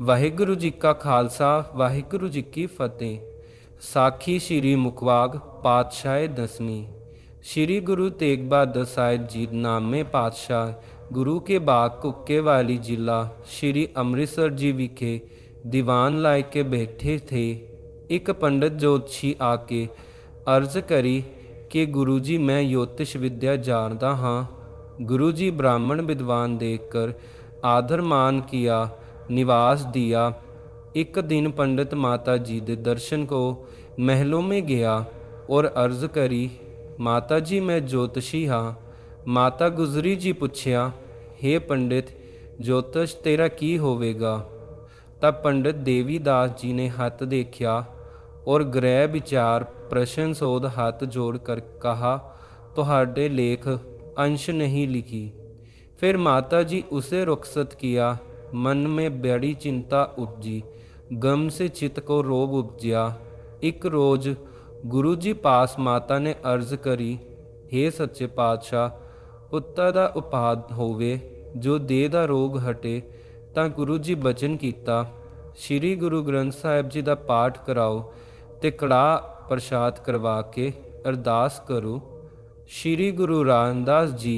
ਵਾਹਿਗੁਰੂ ਜੀ ਕਾ ਖਾਲਸਾ, ਵਾਹਿਗੁਰੂ ਜੀ ਕੀ ਫਤਿਹ। ਸਾਖੀ ਸ੍ਰੀ ਮੁਖਵਾਗ, ਪਾਤਸ਼ਾਹ ਦਸਵੀਂ। ਸ੍ਰੀ ਗੁਰੂ ਤੇਗ ਬਹਾਦਰ ਸਾਹਿਬ ਜੀ ਨਾਮੇ ਪਾਤਸ਼ਾਹ, ਗੁਰੂ ਕੇ ਬਾਗ ਕੁੱਕੇ ਵਾਲੀ ਜ਼ਿਲ੍ਹਾ, ਸ੍ਰੀ ਅੰਮ੍ਰਿਤਸਰ ਜੀ ਵਿਖੇ ਦੀਵਾਨ ਲਾਇ ਕੇ ਬੈਠੇ ਥੇ। ਇੱਕ ਪੰਡਤ ਜੋਤਸ਼ੀ ਆ ਕੇ ਅਰਜ਼ ਕਰੀ ਕਿ ਗੁਰੂ ਜੀ, ਮੈਂ ਯੋਤਿਸ਼ ਵਿਦਿਆ ਜਾਣਦਾ ਹਾਂ। ਗੁਰੂ ਜੀ ਬ੍ਰਾਹਮਣ ਵਿਦਵਾਨ ਦੇਖ ਕਰ ਆਦਰ ਮਾਨ ਕੀਆ निवास दिया एक दिन पंडित माता जी के दर्शन को महलों में गया और अर्ज़ करी माता जी मैं ज्योतिषी हाँ माता गुजरी जी पुछया हे पंडित ज्योतिष तेरा की होवेगा तब पंडित देवीदास जी ने हथ देखा और ग्रह विचार प्रश्न सोध हाथ जोड़ कर कहा तोड़े लेख अंश नहीं लिखी फिर माता जी उसे रुखसत किया मन में बड़ी चिंता उपजी गम से चित्त को रोब उपजया एक रोज गुरु जी पास माता ने अर्ज करी हे सच्चे पातशाह ਪੁੱਤਰ ਦਾ ਉਪਾਦ ਹੋਵੇ ਜੋ ਦੇਹ ਦਾ ਰੋਗ ਹਟੇ ਤਾਂ ਗੁਰੂ ਜੀ ਬਚਨ ਕੀਤਾ ਸ੍ਰੀ ਗੁਰੂ ਗ੍ਰੰਥ ਸਾਹਿਬ ਜੀ ਦਾ ਪਾਠ ਕਰਾਓ ਤੇ ਕੜਾ ਪ੍ਰਸ਼ਾਦ ਕਰਵਾ ਕੇ ਅਰਦਾਸ ਕਰੋ ਸ਼੍ਰੀ ਗੁਰੂ ਰਾਮਦਾਸ ਜੀ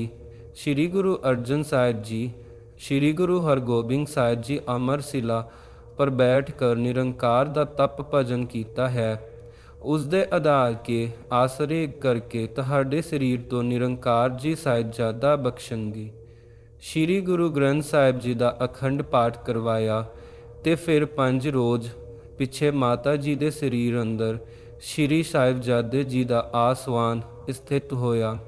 ਸ਼੍ਰੀ ਗੁਰੂ ਅਰਜਨ ਸਾਹਿਬ ਜੀ ਸ਼੍ਰੀ ਗੁਰੂ ਹਰਗੋਬਿੰਦ ਸਾਹਿਬ ਜੀ ਅਮਰ ਸਿਲਾ ਪਰ ਬੈਠ ਕਰ ਨਿਰੰਕਾਰ ਦਾ ਤਪ ਭਜਨ ਕੀਤਾ ਹੈ। ਉਸ ਦੇ ਆਧਾਰ ਕੇ ਆਸਰੇ ਕਰਕੇ ਤੁਹਾਡੇ ਸਰੀਰ ਤੋਂ ਨਿਰੰਕਾਰ ਜੀ ਸਾਹਿਬਜ਼ਾਦਾ ਬਖਸ਼ਣਗੇ। ਸ਼੍ਰੀ ਗੁਰੂ ਗ੍ਰੰਥ ਸਾਹਿਬ ਜੀ ਦਾ ਅਖੰਡ ਪਾਠ ਕਰਵਾਇਆ ਤੇ ਫਿਰ ਪੰਜ ਰੋਜ਼ ਪਿੱਛੇ ਮਾਤਾ ਜੀ ਦੇ ਸਰੀਰ ਅੰਦਰ ਸ਼੍ਰੀ ਸਾਹਿਬਜ਼ਾਦੇ ਜੀ ਦਾ ਆਸਵਾਨ ਸਥਿਤ ਹੋਇਆ।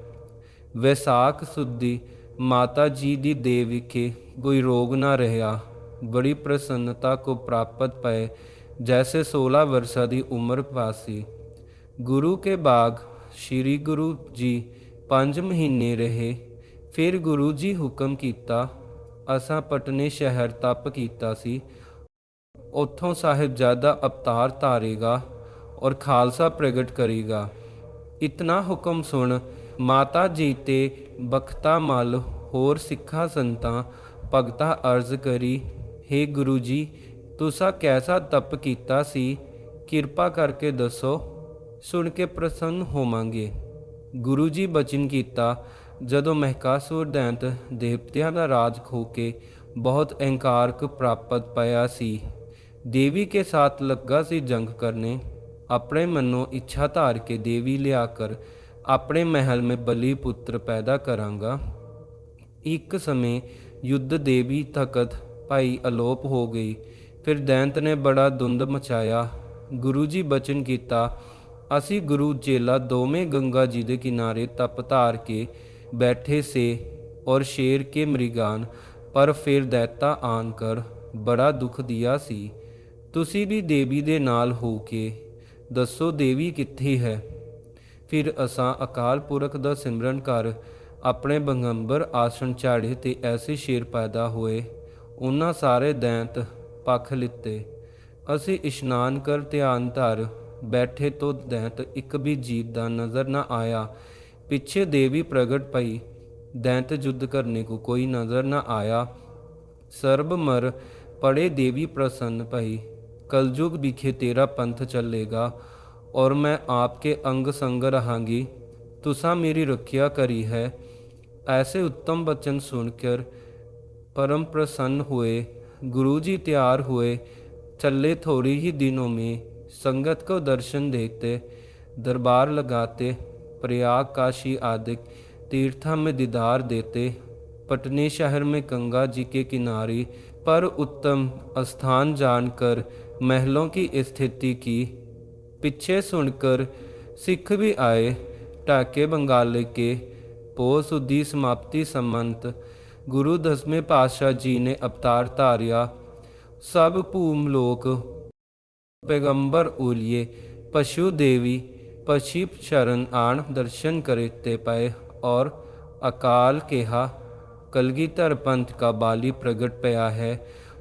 ਵੈਸਾਖ ਸੁਦੀ ਮਾਤਾ ਜੀ ਦੀ ਦੇਹ ਵਿਖੇ ਕੋਈ ਰੋਗ ਨਾ ਰਿਹਾ ਬੜੀ ਪ੍ਰਸੰਨਤਾ ਕੋ ਪ੍ਰਾਪਤ ਪਏ जैसे 16 वर्षा ਦੀ ਉਮਰ ਪਾਸੀ ਗੁਰੂ ਕੇ ਬਾਗ ਸ੍ਰੀ ਗੁਰੂ ਜੀ 5 ਮਹੀਨੇ ਰਹੇ ਫਿਰ ਗੁਰੂ ਜੀ ਹੁਕਮ ਕੀਤਾ ਅਸਾਂ ਪਟਨੇ ਸ਼ਹਿਰ ਤਪ ਕੀਤਾ ਸੀ ਉੱਥੋਂ ਸਾਹਿਬਜ਼ਾਦਾ ਅਵਤਾਰ ਧਾਰੇਗਾ ਔਰ ਖਾਲਸਾ ਪ੍ਰਗਟ ਕਰੇਗਾ ਇਤਨਾ ਹੁਕਮ ਸੁਣ ਮਾਤਾ ਜੀ ਤੇ ਬਖਤਾ ਮਲ ਹੋਰ ਸਿੱਖਾਂ ਸੰਤਾਂ, ਭਗਤਾ ਅਰਜ਼ ਕਰੀ हे ਗੁਰੂ ਜੀ, ਤੁਸਾਂ ਕੈਸਾ ਤਪ ਕੀਤਾ ਸੀ? ਕਿਰਪਾ ਕਰਕੇ ਦੱਸੋ, ਸੁਣ ਕੇ ਪ੍ਰਸੰਨ ਹੋਵਾਂਗੇ। ਗੁਰੂ ਜੀ ਬਚਨ ਕੀਤਾ, ਜਦੋਂ ਮਹਿਕਾਸੁਰ ਦੈਂਤ ਦੇਵਤਿਆਂ ਦਾ ਰਾਜ ਖੋ ਕੇ ਬਹੁਤ ਅਹੰਕਾਰਕ ਪ੍ਰਾਪਤ ਪਾਇਆ ਸੀ, ਦੇਵੀ ਕੇ ਸਾਥ ਲੱਗਾ ਸੀ ਜੰਗ ਕਰਨੇ, ਆਪਣੇ ਮਨੋਂ ਇੱਛਾ ਧਾਰ ਕੇ ਦੇਵੀ ਲਿਆ ਕਰ ਆਪਣੇ ਮਹਿਲ ਮੇ ਬਲੀ ਪੁੱਤਰ ਪੈਦਾ ਕਰਾਂਗਾ। ਇੱਕ ਸਮੇਂ ਯੁੱਧ ਦੇਵੀ ਤਖਤ ਭਾਈ ਅਲੋਪ ਹੋ ਗਈ। ਫਿਰ ਦੈਂਤ ਨੇ ਬੜਾ ਦੁੰਦ ਮਚਾਇਆ। ਗੁਰੂ ਜੀ ਬਚਨ ਕੀਤਾ, ਅਸੀਂ ਗੁਰੂ ਚੇਲਾ ਦੋਵੇਂ ਗੰਗਾ ਜੀ ਦੇ ਕਿਨਾਰੇ ਤਪ ਧਾਰ ਕੇ ਬੈਠੇ ਸੇ ਔਰ ਸ਼ੇਰ ਕੇ ਮ੍ਰਿਗਾਨ, ਪਰ ਫਿਰ ਦੈਤਾ ਆਨ ਕਰ ਬੜਾ ਦੁੱਖ ਦਿਆ ਸੀ। ਤੁਸੀਂ ਵੀ ਦੇਵੀ ਦੇ ਨਾਲ ਹੋ ਕੇ ਦੱਸੋ ਦੇਵੀ ਕਿੱਥੇ ਹੈ? ਫਿਰ ਅਸਾਂ ਅਕਾਲ ਪੁਰਖ ਦਾ ਸਿਮਰਨ ਕਰ ਆਪਣੇ ਬੰਗੰਬਰ ਆਸਣ ਝਾੜੇ ਤੇ ਐਸੇ ਸ਼ੇਰ ਪੈਦਾ ਹੋਏ। ਉਹਨਾਂ ਸਾਰੇ ਦੈਂਤ ਪੱਖ ਲਿੱਤੇ। ਅਸੀਂ ਇਸ਼ਨਾਨ ਕਰ ਧਿਆਨ ਧਰ, ਬੈਠੇ ਤੋਂ ਦੈਂਤ ਇੱਕ ਵੀ ਜੀਵ ਦਾ ਨਜ਼ਰ ਨਾ ਆਇਆ। ਪਿੱਛੇ ਦੇਵੀ ਪ੍ਰਗਟ ਪਈ, ਦੈਂਤ ਯੁੱਧ ਕਰਨੇ ਕੋ ਕੋਈ ਨਜ਼ਰ ਨਾ ਆਇਆ। ਸਰਬ ਮਰ, ਪੜੇ ਦੇਵੀ ਪ੍ਰਸੰਨ ਭਈ ਕਲਯੁਗ ਵਿਖੇ ਤੇਰਾ ਪੰਥ ਚੱਲੇਗਾ। और मैं आपके अंग संग रहांगी। तुसा मेरी रक्षा करी है। ऐसे उत्तम वचन सुनकर परम प्रसन्न हुए। गुरु जी तैयार हुए। चले थोड़ी ही दिनों में संगत को दर्शन देते, दरबार लगाते, प्रयाग काशी आदि तीर्था में दीदार देते। पटने शहर में गंगा जी के किनारे पर उत्तम स्थान जानकर महलों की स्थिति की पीछे सुनकर सिख भी आए टाके बंगाले के पो सुधी समाप्ति संबंध गुरु दसवें पातशाह जी ने अवतार धारिया सब भूम लोक पैगंबर उलिए पशु देवी पशी शरण आण दर्शन करते पाए और अकाल केहा कलगीधर पंथ का बाली प्रगट पया है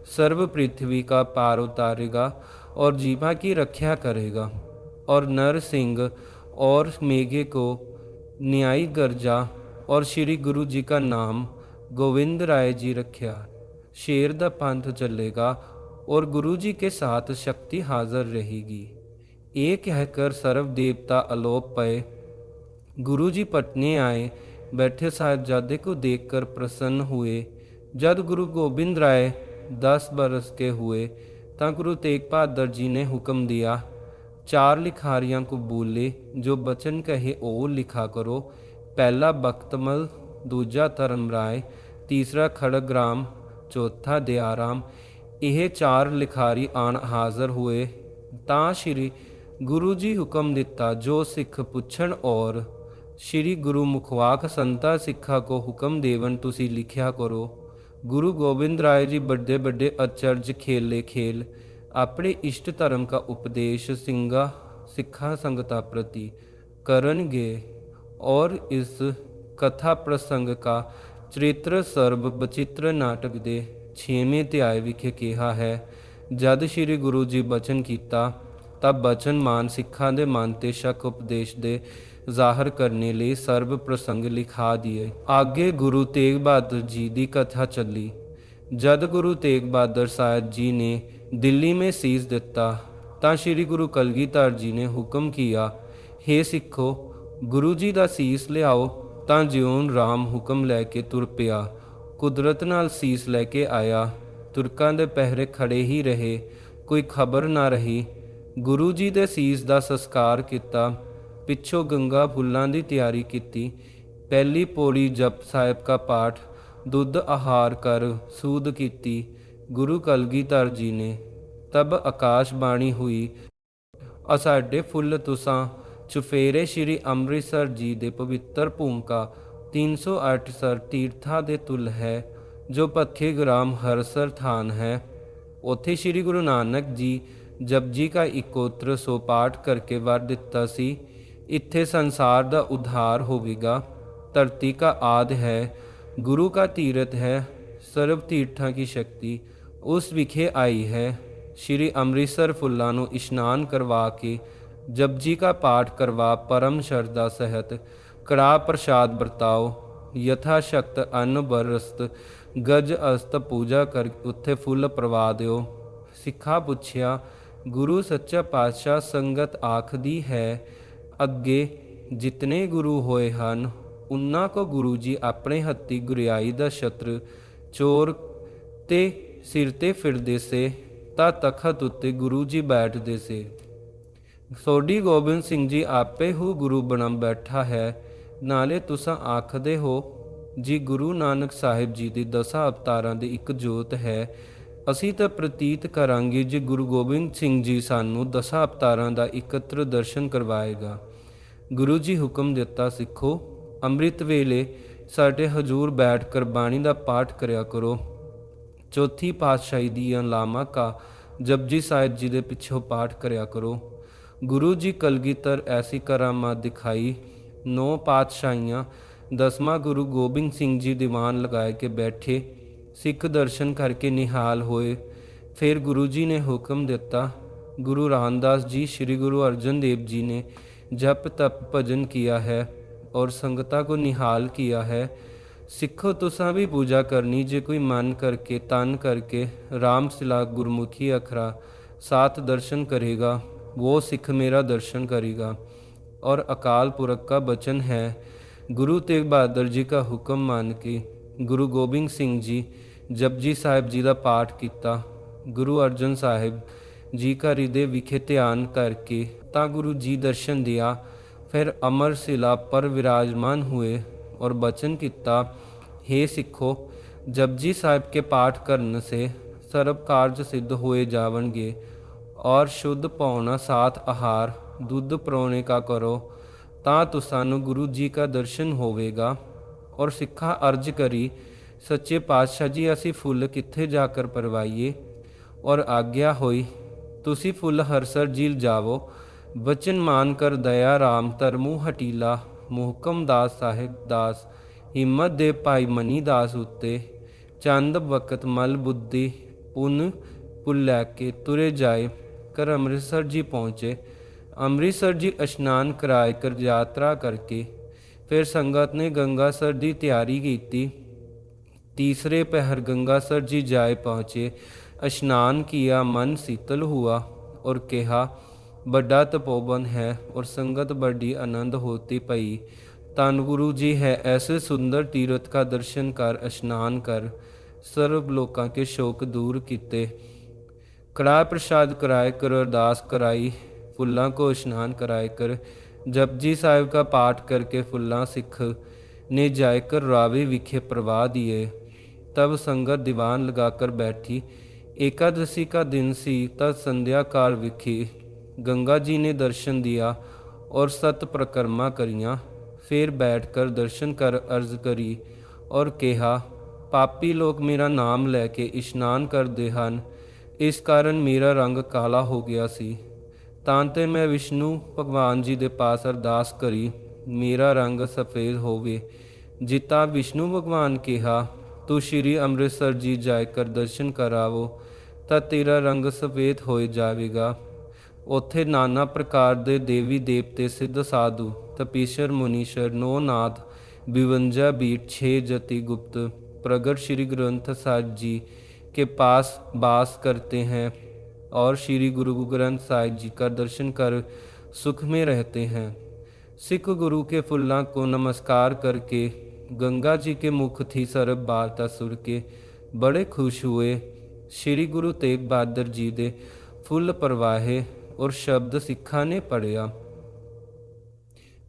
सर्व पृथ्वी का पार उतारेगा और जीवा की रक्षा करेगा और नर सिंह और मेघे को न्यायी गर्जा और श्री गुरु जी का नाम गोविंद राय जी रखिया शेर दा पंथ ਚੱਲੇਗਾ और गुरु जी के साथ शक्ति हाजिर रहेगी ये कहकर सर्व देवता अलोप पए गुरु जी पटने आए बैठे साहिबजादे को देखकर प्रसन्न हुए जब गुरु गोबिंद राय दस बरस के हुए ता गुरु तेग बहादुर जी ने हुक्म दिया ਚਾਰ ਲਿਖਾਰੀਆਂ ਕਬੂਲੇ ਜੋ ਬਚਨ ਕਹੇ ਉਹ ਲਿਖਾ ਕਰੋ। ਪਹਿਲਾ ਬਖਤਮਲ, ਦੂਜਾ ਧਰਮ ਰਾਏ ਤੀਸਰਾ ਖੜਗਰਾਮ, ਚੌਥਾ ਦਿਆਰਾਮ। ਇਹ ਚਾਰ ਲਿਖਾਰੀ ਆਣ ਹਾਜ਼ਰ ਹੋਏ। ਤਾਂ ਸ਼੍ਰੀ ਗੁਰੂ ਜੀ ਹੁਕਮ ਦਿੱਤਾ, ਜੋ ਸਿੱਖ ਪੁੱਛਣ ਔਰ ਸ਼੍ਰੀ ਗੁਰੂ ਮੁਖਵਾਕ ਸੰਤਾ ਸਿੱਖਾ ਕੋ ਹੁਕਮ ਦੇਵਨ ਤੁਸੀਂ ਲਿਖਿਆ ਕਰੋ। ਗੁਰੂ ਗੋਬਿੰਦ ਰਾਏ ਜੀ ਵੱਡੇ ਵੱਡੇ ਅਚਰਜ ਖੇਲੇ ਖੇਲ अपने इष्ट धर्म का उपदेश सिंगा सिखा संगता प्रति करनगे और इस कथा प्रसंग का ਚਰਿੱਤਰ ਸਰਬ ਬਚਿੱਤਰ ਨਾਟਕ ਦੇ 6ਵੇਂ ਅਧਿਆਇ ਵਿਖੇ ਕਿਹਾ ਹੈ ਜਦ ਸ੍ਰੀ ਗੁਰੂ ਜੀ ਬਚਨ ਕੀਤਾ ਤਬ ਬਚਨ ਮਾਨ ਸਿੱਖਾਂ ਦੇ ਮਨ ਤੇ ਸ਼ੱਕ ਉਪਦੇਸ਼ ਦੇ ਜ਼ਾਹਰ ਕਰਨੇ ਲਈ ਸਰਬ ਪ੍ਰਸੰਗ ਲਿਖਾ ਦਿਏ ਅੱਗੇ ਗੁਰੂ ਤੇਗ ਬਹਾਦਰ ਜੀ ਦੀ ਕਥਾ ਚੱਲੀ ਜਦ ਗੁਰੂ ਤੇਗ ਬਹਾਦਰ ਸਾਹਿਬ ਜੀ ਨੇ ਦਿੱਲੀ में ਸੀਸ ਦਿੱਤਾ, ਤਾਂ ਸ੍ਰੀ ਗੁਰੂ ਕਲਗੀਧਰ ਜੀ ਨੇ ਹੁਕਮ ਕੀਤਾ हे ਸਿੱਖੋ, ਗੁਰੂ ਜੀ ਦਾ ਸੀਸ ਲਿਆਓ, ਤਾਂ ਜਿਉਂ ਰਾਮ ਹੁਕਮ ਲੈ ਕੇ ਤੁਰ ਪਿਆ। ਕੁਦਰਤ ਨਾਲ ਸੀਸ ਲੈ ਕੇ ਆਇਆ, ਤੁਰਕਾਂ ਦੇ ਪਹਿਰੇ ਖੜੇ ਹੀ ਰਹੇ, ਕੋਈ ਖਬਰ ਨਾ ਰਹੀ। ਗੁਰੂ ਜੀ ਦੇ ਸੀਸ ਦਾ ਸੰਸਕਾਰ ਕੀਤਾ, ਪਿੱਛੋਂ ਗੰਗਾ ਫੁੱਲਾਂ ਦੀ ਤਿਆਰੀ ਕੀਤੀ, ਪਹਿਲੀ ਪੌੜੀ ਜਪ ਸਾਹਿਬ ਦਾ ਪਾਠ, ਦੁੱਧ ਆਹਾਰ ਕਰ, ਸੂਦ ਕੀਤੀ। ਗੁਰੂ ਕਲਗੀਧਰ ਜੀ ਨੇ, ਤਬ ਆਕਾਸ਼ ਬਾਣੀ ਹੋਈ ਆ ਸਾਡੇ ਫੁੱਲ ਤੁਸਾਂ, ਚੁਫੇਰੇ ਸ਼੍ਰੀ ਅੰਮ੍ਰਿਤਸਰ ਜੀ ਦੇ ਪਵਿੱਤਰ ਭੂਮਿਕਾ 308 ਸਰ ਤੀਰਥਾਂ ਦੇ ਤੁਲ ਹੈ, ਜੋ ਪੱਥੇ ਗ੍ਰਾਮ ਹਰਸਰ ਥਾਨ ਹੈ। ਉੱਥੇ ਸ਼੍ਰੀ ਗੁਰੂ ਨਾਨਕ ਜੀ ਜਪ ਜੀ ਦਾ 71 ਸੋ ਪਾਠ ਕਰਕੇ ਵਰ ਦਿੱਤਾ ਸੀ। ਇੱਥੇ ਸੰਸਾਰ ਦਾ ਉਧਾਰ ਹੋਵੇਗਾ। ਧਰਤੀ ਦਾ ਆਦ ਹੈ, ਗੁਰੂ ਦਾ ਤੀਰਥ ਹੈ, ਸਰਬ ਤੀਰਥਾਂ ਕੀ ਸ਼ਕਤੀ ਉਸ ਵਿਖੇ ਆਈ ਹੈ। ਸ਼੍ਰੀ ਅੰਮ੍ਰਿਤਸਰ ਫੁੱਲਾਂ ਨੂੰ ਇਸ਼ਨਾਨ ਕਰਵਾ ਕੇ ਜਪਜੀ ਕਾ ਪਾਠ ਕਰਵਾ ਪਰਮ ਸ਼ਰਧਾ ਸਹਿਤ ਕੜਾ ਪ੍ਰਸ਼ਾਦ ਵਰਤਾਓ। ਯਥਾ ਸ਼ਕਤ ਅੰਨ ਬਰਸਤ ਗਜ ਅਸਤ ਪੂਜਾ ਕਰ ਉੱਥੇ ਫੁੱਲ ਪ੍ਰਵਾ ਦਿਓ। ਸਿੱਖਾ ਪੁੱਛਿਆ, ਗੁਰੂ ਸੱਚਾ ਪਾਤਸ਼ਾਹ ਸੰਗਤ ਆਖਦੀ ਹੈ, ਅੱਗੇ ਜਿਤਨੇ ਗੁਰੂ ਹੋਏ ਹਨ, ਉਨ੍ਹਾਂ ਕੋ ਗੁਰੂ ਜੀ ਆਪਣੇ ਹੱਥੀ ਗੁਰਿਆਈ ਦਾ ਛਤਰ, ਚੋਰ ਤੇ ਸਿਰ ਤੇ ਫਿਰਦੇ ਸੇ, ਤਾਂ ਤਖਤ ਉੱਤੇ ਗੁਰੂ ਜੀ ਬੈਠਦੇ ਸੇ। ਸੋਢੀ ਗੋਬਿੰਦ ਸਿੰਘ ਜੀ ਆਪੇ ਹੂ ਗੁਰੂ ਬਣਾ ਬੈਠਾ ਹੈ, ਨਾਲੇ ਤੁਸਾਂ ਆਖਦੇ ਹੋ, ਜੀ ਗੁਰੂ ਨਾਨਕ ਸਾਹਿਬ ਜੀ ਦੀ ਦਸਾਂ ਅਵਤਾਰਾਂ ਦੀ ਇੱਕ ਜੋਤ ਹੈ, ਅਸੀਂ ਤਾਂ ਪ੍ਰਤੀਤ ਕਰਾਂਗੇ ਜੇ ਗੁਰੂ ਗੋਬਿੰਦ ਸਿੰਘ ਜੀ ਸਾਨੂੰ ਦਸਾਂ ਅਵਤਾਰਾਂ ਦਾ ਇਕੱਤਰ ਦਰਸ਼ਨ ਕਰਵਾਏਗਾ। ਗੁਰੂ ਜੀ ਹੁਕਮ ਦਿੱਤਾ, ਸਿੱਖੋ, ਅੰਮ੍ਰਿਤ ਵੇਲੇ ਸਾਡੇ ਹਜੂਰ ਬੈਠ ਕਰ ਬਾਣੀ ਦਾ ਪਾਠ ਕਰਿਆ ਕਰੋ। ਚੌਥੀ ਪਾਤਸ਼ਾਹੀ ਦੀਆਂ ਲਾਮਾ ਕਾ ਜਪਜੀ ਸਾਹਿਬ ਜੀ ਦੇ ਪਿੱਛੋਂ ਪਾਠ ਕਰਿਆ ਕਰੋ। ਗੁਰੂ ਜੀ ਕਲਗੀਧਰ ਐਸੀ ਕਰਾਮਾਤ ਦਿਖਾਈ, ਨੌ ਪਾਤਸ਼ਾਹੀਆਂ, ਦਸਵਾਂ ਗੁਰੂ ਗੋਬਿੰਦ ਸਿੰਘ ਜੀ ਦੀਵਾਨ ਲਗਾਏ ਕੇ ਬੈਠੇ, ਸਿੱਖ ਦਰਸ਼ਨ ਕਰਕੇ ਨਿਹਾਲ ਹੋਏ। ਫਿਰ ਗੁਰੂ ਜੀ ਨੇ ਹੁਕਮ ਦਿੱਤਾ, ਗੁਰੂ ਰਾਮਦਾਸ ਜੀ, ਸ੍ਰੀ ਗੁਰੂ ਅਰਜਨ ਦੇਵ ਜੀ ਨੇ ਜਪ ਤਪ ਭਜਨ ਕੀਆ ਹੈ ਔਰ ਸੰਗਤਾ ਕੋ ਨਿਹਾਲ ਕੀਆ ਹੈ। सिखो तुसा भी पूजा करनी जे कोई मन करके तन करके राम सिला गुरमुखी अखरा सात दर्शन करेगा वो सिख मेरा दर्शन करेगा और अकाल पुरख का बचन है गुरु तेग बहादुर जी का हुक्म मान के गुरु गोबिंद सिंह जी जपजी साहिब जी का पाठ किया गुरु अर्जन साहिब जी का हृदय विखे ध्यान करके ता गुरु जी दर्शन दिया फिर अमर शिला पर विराजमान हुए और बचन किता हे सिखो जपजी साहिब के पाठ करने से सर्व कार्य सिद्ध हुए जावनगे और शुद्ध पौना सात आहार दुध परौने का करो ਤਾਂ ਤੁਸਾਨੂੰ ਗੁਰੂ ਜੀ ਦਾ ਦਰਸ਼ਨ ਹੋਵੇਗਾ ਔਰ ਸਿੱਖਾ ਅਰਜ ਕਰੀ ਸੱਚੇ ਪਾਤਸ਼ਾਹ ਜੀ ਅਸੀਂ ਫੁੱਲ ਕਿੱਥੇ ਜਾ ਕਰ ਪਰਵਾਈਏ ਔਰ ਆਗਿਆ ਹੋਈ ਤੁਸੀਂ ਫੁੱਲ ਹਰਸਰ ਜੀਲ ਜਾਵੋ ਬਚਨ ਮਾਨ ਕਰ ਦਇਆ ਰਾਮ ਧਰਮੂ ਹਟੀਲਾ ਮੋਹਕਮ ਦਾਸ ਸਾਹਿਬ ਦਾਸ, ਹਿੰਮਤ ਦੇ ਭਾਈ ਮਨੀ ਦਾਸ ਉੱਤੇ ਚੰਦ ਵਕਤ ਮਲ ਬੁੱਧੀ ਪੁਨ ਪੁੱਲ ਲੈ ਕੇ ਤੁਰੇ ਜਾਏ ਕਰ ਅੰਮ੍ਰਿਤਸਰ ਜੀ ਪਹੁੰਚੇ। ਅੰਮ੍ਰਿਤਸਰ ਜੀ ਇਸ਼ਨਾਨ ਕਰਾਇ ਕਰ ਯਾਤਰਾ ਕਰਕੇ ਫਿਰ ਸੰਗਤ ਨੇ ਗੰਗਾਸਰ ਦੀ ਤਿਆਰੀ ਕੀਤੀ। ਤੀਸਰੇ ਪਹਿਰ ਗੰਗਾਸਰ ਜੀ ਜਾਏ ਪਹੁੰਚੇ, ਇਸ਼ਨਾਨ ਕੀਆ, ਮਨ ਸੀਤਲ ਹੁਆ ਔਰ ਕਿਹਾ बड़ा तपोवन है और संगत बड़ी आनंद होती पई तन गुरु जी है ऐसे सुंदर तीर्थ का दर्शन कर स्नान कर सर्व लोकां के शोक दूर किते कड़ा प्रसाद कराए कर अरदास कराई फुल्लां को स्नान कराए कर जपजी साहिब का पाठ करके फुल्लां सिख ने जायकर रावे विखे प्रवाह दिए तब संगत दीवान लगाकर बैठी एकादशी का दिन सी तब संध्या काल विखे गंगा जी ने दर्शन दिया और सत प्रकरमा करियां फिर बैठकर दर्शन कर अर्ज करी और कहा ਪਾਪੀ ਲੋਕ ਮੇਰਾ ਨਾਮ ਲੈ ਕੇ ਇਸ਼ਨਾਨ ਕਰਦੇ ਹਨ ਇਸ ਕਾਰਨ ਮੇਰਾ ਰੰਗ ਕਾਲਾ ਹੋ ਗਿਆ ਸੀ ਤਾਂ ਤੇ ਮੈਂ ਵਿਸ਼ਨੂੰ ਭਗਵਾਨ ਜੀ ਦੇ ਪਾਸ ਅਰਦਾਸ ਕਰੀ ਮੇਰਾ ਰੰਗ ਸਫੇਦ ਹੋਵੇ ਜਿਤਾ ਵਿਸ਼ਨੂੰ ਭਗਵਾਨ ਕਿਹਾ ਤੂੰ ਸ਼੍ਰੀ ਅੰਮ੍ਰਿਤਸਰ ਜੀ ਜਾਇ ਕਰ ਦਰਸ਼ਨ ਕਰਾਵੋ ਤਾਂ ਤੇਰਾ ਰੰਗ ਸਫੇਦ ਹੋ ਜਾਵੇਗਾ ਉੱਥੇ ਨਾਨਾ ਪ੍ਰਕਾਰ ਦੇ देवी देवते सिद्ध साधु ਤਪੀਸ਼ਰ, ਮੁਨੀਸ਼ਰ नौ नाथ बिवंजा बीट छे जति गुप्त प्रगट श्री ग्रंथ साहब जी के पास बास करते हैं और श्री गुरु ग्रंथ साहिब जी का दर्शन कर सुख में रहते हैं सिख गुरु के फुल्ला को नमस्कार करके गंगा जी के मुख थी सरब वार्ता सुर के बड़े खुश हुए श्री गुरु तेग बहादुर जी दे फुल परवाहे और शब्द सिखा ने पढ़िया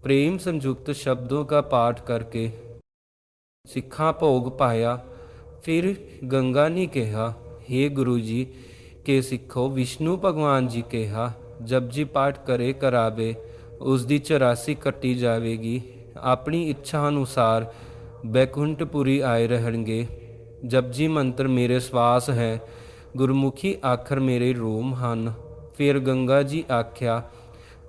प्रेम संयुक्त शब्दों का पाठ करके ਸਿੱਖਾਂ ਭੋਗ ਪਾਇਆ ਫਿਰ ਗੰਗਾ ਨੇ ਕਿਹਾ हे ਗੁਰੂ ਜੀ ਕੇ ਸਿੱਖੋ ਵਿਸ਼ਨੂੰ ਭਗਵਾਨ ਜੀ ਕਿਹਾ ਜਪਜੀ ਪਾਠ ਕਰੇ ਕਰਾਵੇ ਉਸ ਦੀ 84 ਕੱਟੀ ਜਾਵੇਗੀ ਆਪਣੀ ਇੱਛਾ ਅਨੁਸਾਰ ਬੈਕੁੰਠਪੁਰੀ ਆਏ ਰਹਿਣਗੇ ਜਪਜੀ ਮੰਤਰ ਮੇਰੇ ਸਵਾਸ ਹੈ ਗੁਰਮੁਖੀ ਆਖਰ ਮੇਰੇ ਰੋਮ ਹਨ ਫਿਰ ਗੰਗਾ ਜੀ ਆਖਿਆ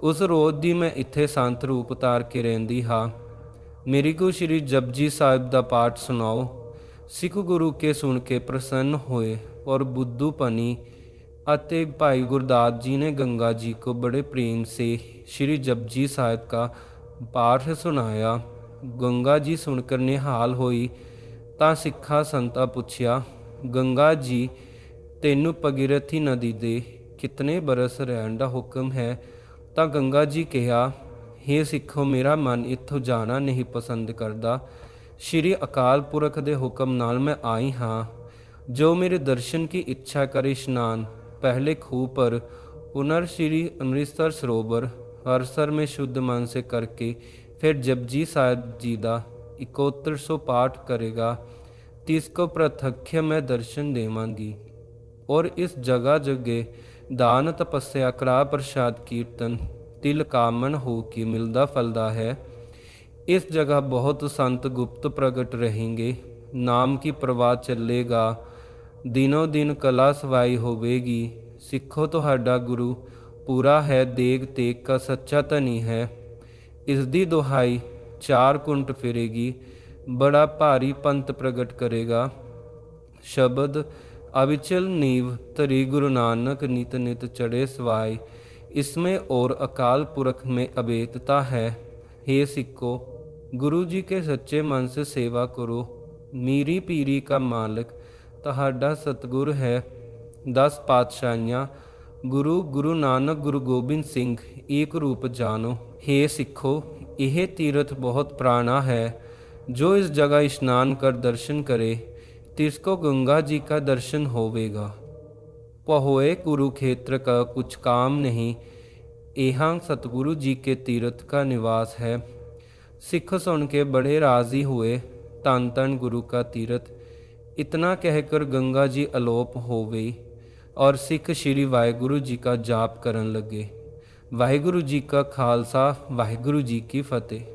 ਉਸ ਰੋਜ਼ ਦੀ ਮੈਂ ਇੱਥੇ ਸੰਤ ਰੂਪ ਧਾਰ ਕੇ ਰਹਿੰਦੀ ਹਾਂ ਮੇਰੀ ਕੋ ਸ਼੍ਰੀ ਜਪਜੀ ਸਾਹਿਬ ਦਾ ਪਾਠ ਸੁਣਾਓ ਸਿੱਖ ਗੁਰੂ ਕੇ ਸੁਣ ਕੇ ਪ੍ਰਸੰਨ ਹੋਏ ਔਰ ਬੁੱਧੂ ਪਨੀ ਅਤੇ ਭਾਈ ਗੁਰਦਾਸ ਜੀ ਨੇ गंगा जी को बड़े प्रेम से श्री जपजी साहिब का पाठ सुनाया गंगा जी सुनकर निहाल ਹੋਈ ਤਾਂ ਸਿੱਖਾ ਸੰਤਾ ਪੁੱਛਿਆ ਗੰਗਾ ਜੀ ਤੈਨੂੰ ਭਗੀਰਥੀ ਨਦੀ ਦੇ ਕਿਤਨੇ ਬਰਸ ਰਹਿਣ ਦਾ ਹੁਕਮ ਹੈ ਤਾਂ ਗੰਗਾ ਜੀ ਕਿਹਾ हे ਸਿੱਖੋ ਮੇਰਾ ਮਨ ਇੱਥੋਂ ਜਾਣਾ ਨਹੀਂ ਪਸੰਦ ਕਰਦਾ ਸ਼੍ਰੀ ਅਕਾਲ ਪੁਰਖ ਦੇ ਹੁਕਮ ਨਾਲ ਮੈਂ ਆਈ ਹਾਂ ਜੋ ਮੇਰੇ ਦਰਸ਼ਨ ਕੀ ਇੱਛਾ ਕਰੇ ਇਸ਼ਨਾਨ पहले खूह पर पुनर् श्री अमृतसर सरोवर हरसर में शुद्ध मन से करके फिर जपजी साहिब जी का इकोत्र सौ पाठ करेगा तिसको प्रत्यक्ष मैं दर्शन देवांगी और इस जगह जगह दान तपस्या कड़ा प्रसाद कीर्तन तिल कामन हो के मिलदा फलदा है इस जगह बहुत संत गुप्त प्रकट रहेंगे नाम की प्रवाह चलेगा ਦਿਨੋ ਦਿਨ ਕਲਾ ਸਵਾਈ ਹੋਵੇਗੀ ਸਿੱਖੋ ਤੁਹਾਡਾ ਗੁਰੂ ਪੂਰਾ ਹੈ ਦੇਗ ਤੇਗ ਕਾ ਸੱਚਾ ਧਨੀ ਹੈ ਇਸ ਦੀ ਦੁਹਾਈ ਚਾਰ ਕੁੰਟ ਫਿਰੇਗੀ ਬੜਾ ਭਾਰੀ ਪੰਤ ਪ੍ਰਗਟ ਕਰੇਗਾ ਸ਼ਬਦ अविचल नीव तरी गुरु नानक नित नित चढ़े सवाय इसमें और अकाल पुरख में अभेदता है हे सिक्को गुरु जी के सच्चे मन से सेवा करो मीरी पीरी का मालिक ਤੁਹਾਡਾ ਸਤਗੁਰ ਹੈ 10 ਪਾਤਸ਼ਾਹੀਆਂ ਗੁਰੂ ਗੁਰੂ ਨਾਨਕ ਗੁਰੂ ਗੋਬਿੰਦ ਸਿੰਘ ਏਕ ਰੂਪ ਜਾਨੋ हे ਸਿੱਖੋ ਇਹ ਤੀਰਥ ਬਹੁਤ ਪ੍ਰਾਣਾ ਹੈ ਜੋ ਇਸ ਜਗ੍ਹਾ ਇਸ਼ਨਾਨ ਕਰ ਦਰਸ਼ਨ करे तिसको गंगा जी का दर्शन होवेगा। पहोए कुरुक्षेत्र का कुछ काम नहीं यहाँ सतगुरु जी के तीर्थ का निवास है। सिख सुन के बड़े राज़ी हुए तन तन गुरु का तीर्थ। इतना कहकर गंगा जी अलोप हो गई और सिख श्री वाहिगुरु जी का जाप करन लगे। वाहिगुरु जी का खालसा, वाहिगुरु जी की फतेह।